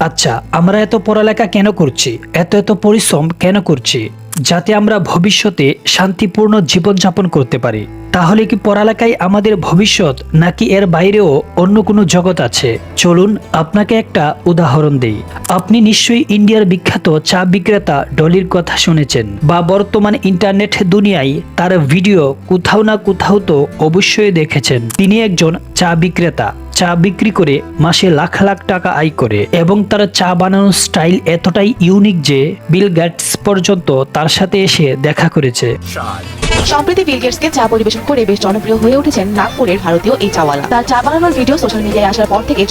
আচ্ছা আমরা এত পড়ালেখা কেন করছি? এত এত পরিশ্রম কেন করছি? যাতে আমরা ভবিষ্যতে শান্তিপূর্ণ জীবনযাপন করতে পারি। তাহলে কি পড়ালেখাই আমাদের ভবিষ্যৎ, নাকি এর বাইরেও অন্য কোনো জগৎ আছে? চলুন, আপনাকে একটা উদাহরণ দেই। আপনি নিশ্চয়ই ইন্ডিয়ার বিখ্যাত চা বিক্রেতা ডলির কথা শুনেছেন, বা বর্তমান ইন্টারনেট দুনিয়ায় তার ভিডিও কোথাও না কোথাও তো অবশ্যই দেখেছেন। তিনি একজন চা বিক্রেতা। চা বিক্রি করে মাসে লাখ লাখ টাকা আয় করে এবং তার চা বানানোর স্টাইল এতটাই ইউনিক যে বিল গ্যাটস পর্যন্ত তার সাথে এসে দেখা করেছে। সম্প্রতি বিল গেটসকে চা পরিবেশন করে বেশ জনপ্রিয় হয়ে উঠেছেন নাগপুরের ভারতীয় এই চাওয়ালা। তার চা বানানোর ভিডিও সোশ্যাল মিডিয়ায় আসার পর থেকে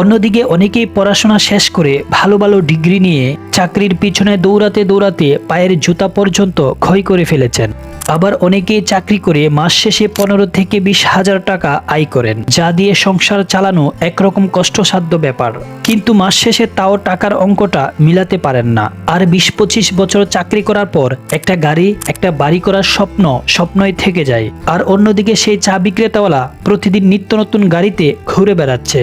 অন্যদিকে অনেকেই পড়াশোনা শেষ করে ভালো ভালো ডিগ্রি নিয়ে চাকরির পিছনে দৌড়াতে দৌড়াতে পায়ের জুতা পর্যন্ত ক্ষয় করে ফেলেছেন। আবার অনেকেই চাকরি করে মাস শেষে পনেরো থেকে বিশ হাজার টাকা আয় করেন, যা দিয়ে সংসার চালানো একরকম কষ্টসাধ্য ব্যাপার। কিন্তু মাস শেষে তাও টাকার অঙ্কটা মিলাতে পারেন না। আর বিশ পঁচিশ বছর চাকরি করার পর একটা গাড়ি, একটা বাড়ি করার স্বপ্ন স্বপ্নই থেকে যায়। আর অন্যদিকে সেই চা বিক্রেতাওয়ালা প্রতিদিন নিত্য নতুন গাড়িতে ঘুরে বেড়াচ্ছে।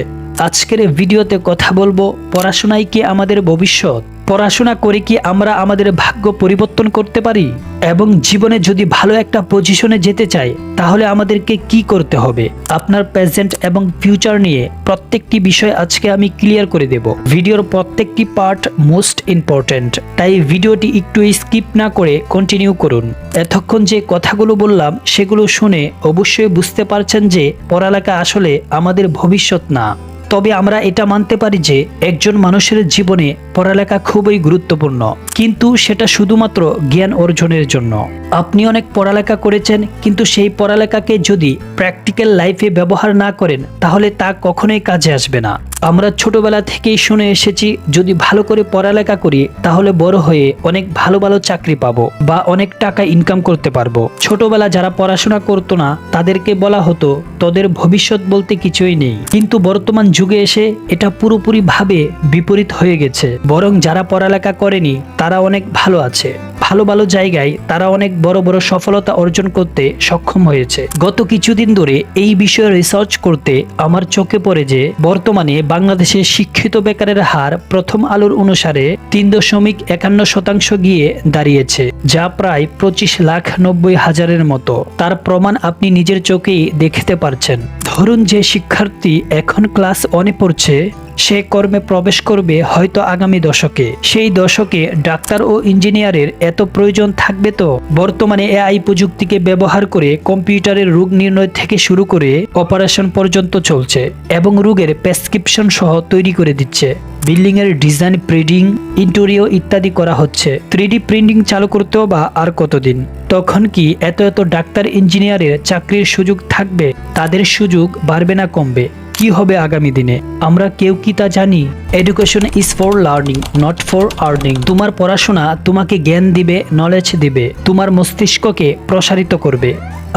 আজকের ভিডিওতে কথা বলব, পড়াশোনায় কি আমাদের ভবিষ্যৎ? পড়াশোনা করে কি আমরা আমাদের ভাগ্য পরিবর্তন করতে পারি? এবং জীবনে যদি ভালো একটা পজিশনে যেতে চাই, তাহলে আমাদেরকে কি করতে হবে? আপনার প্রেজেন্ট এবং ফিউচার নিয়ে প্রত্যেকটি বিষয় আজকে আমি ক্লিয়ার করে দেব। ভিডিওর প্রত্যেকটি পার্ট মোস্ট ইম্পর্ট্যান্ট তাই ভিডিওটি একটু স্কিপ না করে কন্টিনিউ করুন। এতক্ষণ যে কথাগুলো বললাম, সেগুলো শুনে অবশ্যই বুঝতে পারছেন যে পড়ালেখা আসলে আমাদের ভবিষ্যৎ না। তবে আমরা এটা মানতে পারি যে একজন মানুষের জীবনে পড়ালেখা খুবই গুরুত্বপূর্ণ। কিন্তু সেটা শুধুমাত্র জ্ঞান অর্জনের জন্য। আপনি অনেক পড়ালেখা করেছেন, কিন্তু সেই পড়ালেখাকে যদি প্র্যাকটিক্যাল লাইফে ব্যবহার না করেন, তাহলে তা কখনোই কাজে আসবে না। আমরা ছোটবেলা থেকেই শুনে এসেছি, যদি ভালো করে পড়ালেখা করি, তাহলে বড় হয়ে অনেক ভালো ভালো চাকরি পাবো বা অনেক টাকা ইনকাম করতে পারব। ছোটবেলা যারা পড়াশোনা করতো না, তাদেরকে বলা হতো, তোদের ভবিষ্যৎ বলতে কিছুই নেই। কিন্তু বর্তমান যুগে এসে এটা পুরোপুরি ভাবে বিপরীত হয়ে গেছে। বরং যারা পড়ালেখা করেনি, তারা অনেক ভালো আছে। ভালো ভালো জায়গায় তারা অনেক বড় বড় সফলতা অর্জন করতে সক্ষম হয়েছে। গত কিছুদিন ধরে এই বিষয়ে রিসার্চ করতে আমার চোখে পড়ে যে, বর্তমানে বাংলাদেশে শিক্ষিত বেকারের হার প্রথম আলোর অনুসারে তিন দশমিক একান্ন শতাংশ গিয়ে দাঁড়িয়েছে, যা প্রায় পঁচিশ লাখ নব্বই হাজারের মতো। তার প্রমাণ আপনি নিজের চোখেই দেখতে পারছেন। ধরুন যে শিক্ষার্থী এখন ক্লাস অনে পড়ছে সে কর্মে প্রবেশ করবে হয়তো আগামী দশকে। সেই দশকে ডাক্তার ও ইঞ্জিনিয়ারের এত প্রয়োজন থাকবে তো? বর্তমানে এআই প্রযুক্তিকে ব্যবহার করে কম্পিউটারের রোগ নির্ণয় থেকে শুরু করে অপারেশন পর্যন্ত চলছে এবং রোগের প্রেসক্রিপশন সহ তৈরি করে দিচ্ছে। বিল্ডিং এর ডিজাইন, প্রিন্টিং, ইন্টেরিয়র ইত্যাদি করা হচ্ছে। থ্রি প্রিন্টিং চালু করতেও বা আর কতদিন? তখন কি এত এত ডাক্তার ইঞ্জিনিয়ারের চাকরির সুযোগ থাকবে? তাদের সুযোগ বাড়বে না কমবে? কি হবে আগামী দিনে? আমরা কেউ কি তা জানি? Education is for learning not for earning তোমার পড়াশোনা তোমাকে জ্ঞান দিবে নলেজ দিবে, তোমার মস্তিষ্ককে প্রসারিত করবে।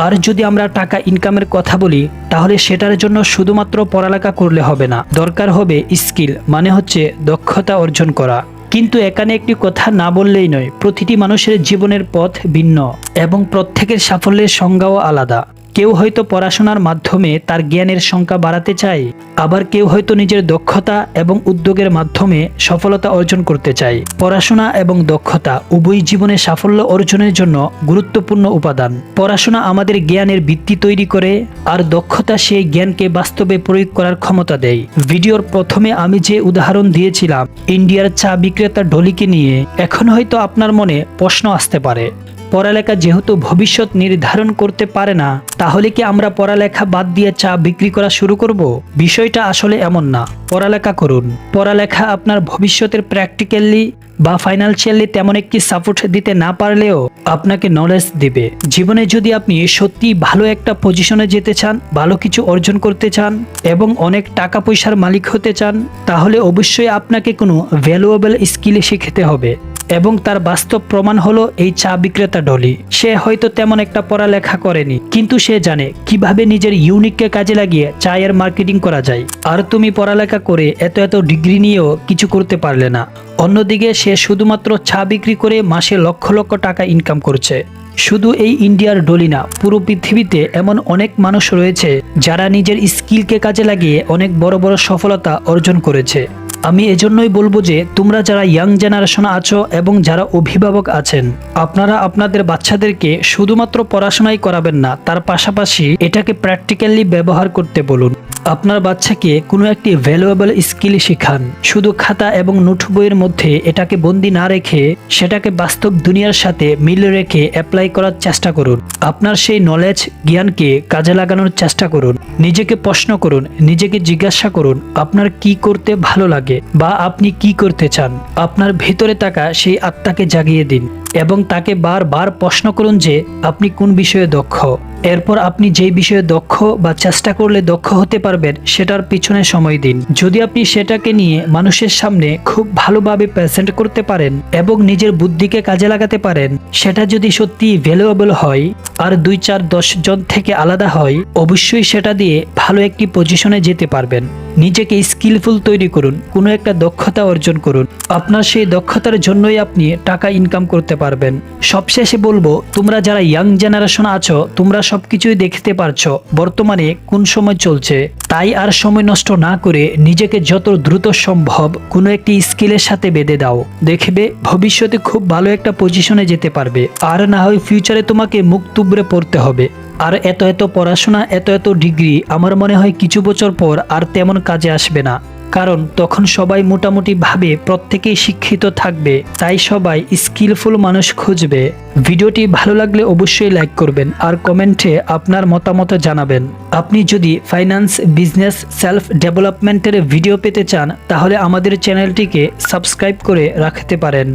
আর যদি আমরা টাকা ইনকামের কথা বলি, তাহলে সেটার জন্য শুধুমাত্র পড়ালেখা করলে হবে না। দরকার হবে স্কিল মানে হচ্ছে দক্ষতা অর্জন করা। কিন্তু এখানে একটি কথা না বললেই নয়, প্রতিটি মানুষের জীবনের পথ ভিন্ন এবং প্রত্যেকের সাফল্যের সংজ্ঞাও আলাদা। কেউ হয়তো পড়াশোনার মাধ্যমে তার জ্ঞানের সংখ্যা বাড়াতে চায়, আবার কেউ হয়তো নিজের দক্ষতা এবং উদ্যোগের মাধ্যমে সফলতা অর্জন করতে চায়। পড়াশোনা এবং দক্ষতা উভয় জীবনে সাফল্য অর্জনের জন্য গুরুত্বপূর্ণ উপাদান। পড়াশোনা আমাদের জ্ঞানের ভিত্তি তৈরি করে, আর দক্ষতা সেই জ্ঞানকে বাস্তবে প্রয়োগ করার ক্ষমতা দেয়। ভিডিওর প্রথমে আমি যে উদাহরণ দিয়েছিলাম, ইন্ডিয়ার চা বিক্রেতা ঢলিকে নিয়ে, এখন হয়তো আপনার মনে প্রশ্ন আসতে পারে। পড়ালেখা যেহেতু ভবিষ্যৎ নির্ধারণ করতে পারে না, তাহলে কি আমরা পড়ালেখা বাদ দিয়ে চা বিক্রি করা শুরু করব? বিষয়টা আসলে এমন না। পড়ালেখা করুন। পড়ালেখা আপনার ভবিষ্যতের প্র্যাকটিক্যালি বা ফাইন্যান্সিয়ালি তেমন একটি সাপোর্ট দিতে না পারলেও আপনাকে নলেজ দিবে। জীবনে যদি আপনি সত্যি ভালো একটা পজিশনে যেতে চান, ভালো কিছু অর্জন করতে চান এবং অনেক টাকা পয়সার মালিক হতে চান, তাহলে অবশ্যই আপনাকে কোনো ভ্যালুয়েবল স্কিল শিখতে হবে। এবং তার বাস্তব প্রমাণ হলো এই চা বিক্রেতা ডলি। সে হয়তো তেমন একটা পড়ালেখা করেনি, কিন্তু সে জানে কীভাবে নিজের ইউনিককে কাজে লাগিয়ে চায়ের মার্কেটিং করা যায়। আর তুমি পড়ালেখা করে এত এত ডিগ্রি নিয়েও কিছু করতে পারলে না। অন্যদিকে সে শুধুমাত্র চা বিক্রি করে মাসে লক্ষ লক্ষ টাকা ইনকাম করছে। শুধু এই ইন্ডিয়ার ডলি না, পুরো পৃথিবীতে এমন অনেক মানুষ রয়েছে যারা নিজের স্কিলকে কাজে লাগিয়ে অনেক বড় বড় সফলতা অর্জন করেছে। আমি এজন্যই বলব যে তোমরা যারা ইয়াং জেনারেশন আছো এবং যারা অভিভাবক আছেন, আপনারা আপনাদের বাচ্চাদেরকে শুধুমাত্র পড়াশোনাই করাবেন না, তার পাশাপাশি এটাকে প্র্যাকটিক্যালি ব্যবহার করতে বলুন। আপনার বাচ্চাকে কোনো একটি ভ্যালুয়েবল স্কিল শেখান। শুধু খাতা এবং নোট বইয়ের মধ্যে এটাকে বন্দি না রেখে সেটাকে বাস্তব দুনিয়ার সাথে মিল রেখে অ্যাপ্লাই করার চেষ্টা করুন। আপনার সেই নলেজ জ্ঞানকে কাজে লাগানোর চেষ্টা করুন। নিজেকে প্রশ্ন করুন, নিজেকে জিজ্ঞাসা করুন, আপনার কি করতে ভালো লাগে বা আপনি কি করতে চান? আপনার ভেতরে থাকা সেই আত্মাকে জাগিয়ে দিন। এবং তাকে বারবার প্রশ্ন করুন যে, আপনি কোন বিষয়ে দক্ষ? এরপর আপনি যেই বিষয়ে দক্ষ বা চেষ্টা করলে দক্ষ হতে পারবেন, সেটার পিছনে সময় দিন। যদি আপনি সেটাকে নিয়ে মানুষের সামনে খুব ভালোভাবে প্রেজেন্ট করতে পারেন এবং নিজের বুদ্ধিকে কাজে লাগাতে পারেন, সেটা যদি সত্যি ভ্যালুয়েবল হয় আর দুই চার দশ জন থেকে আলাদা হয়, অবশ্যই সেটা দিয়ে ভালো একটি পজিশনে যেতে পারবেন। নিজেকে স্কিলফুল তৈরি করুন, কোনো একটা দক্ষতা অর্জন করুন। আপনার সেই দক্ষতার জন্যই আপনি টাকা ইনকাম করতে পারবেন। সবশেষে বলব, তোমরা যারা ইয়াং জেনারেশন আছো, তোমরা সবকিছুই দেখতে পারছ, বর্তমানে কোন সময় চলছে। তাই আর সময় নষ্ট না করে নিজেকে যত দ্রুত সম্ভব কোনো একটি স্কিলের সাথে বেঁধে দাও। দেখবে, ভবিষ্যতে খুব ভালো একটা পজিশনে যেতে পারবে। আর না হয় ফিউচারে তোমাকে মুখ তুবড়ে পড়তে হবে। আর এত এত পড়াশোনা, এত এত ডিগ্রি আমার মনে হয় কিছু বছর পর আর তেমন কাজে আসবে না। কারণ তখন সবাই মোটামুটিভাবে প্রত্যেকেই শিক্ষিত থাকবে, তাই সবাই স্কিলফুল মানুষ খুঁজবে। ভিডিওটি ভালো লাগলে অবশ্যই লাইক করবেন আর কমেন্টে আপনার মতামত জানাবেন। আপনি যদি ফাইন্যান্স বিজনেস সেলফ ডেভেলপমেন্টের ভিডিও পেতে চান, তাহলে আমাদের চ্যানেলটিকে সাবস্ক্রাইব করে রাখতে পারেন।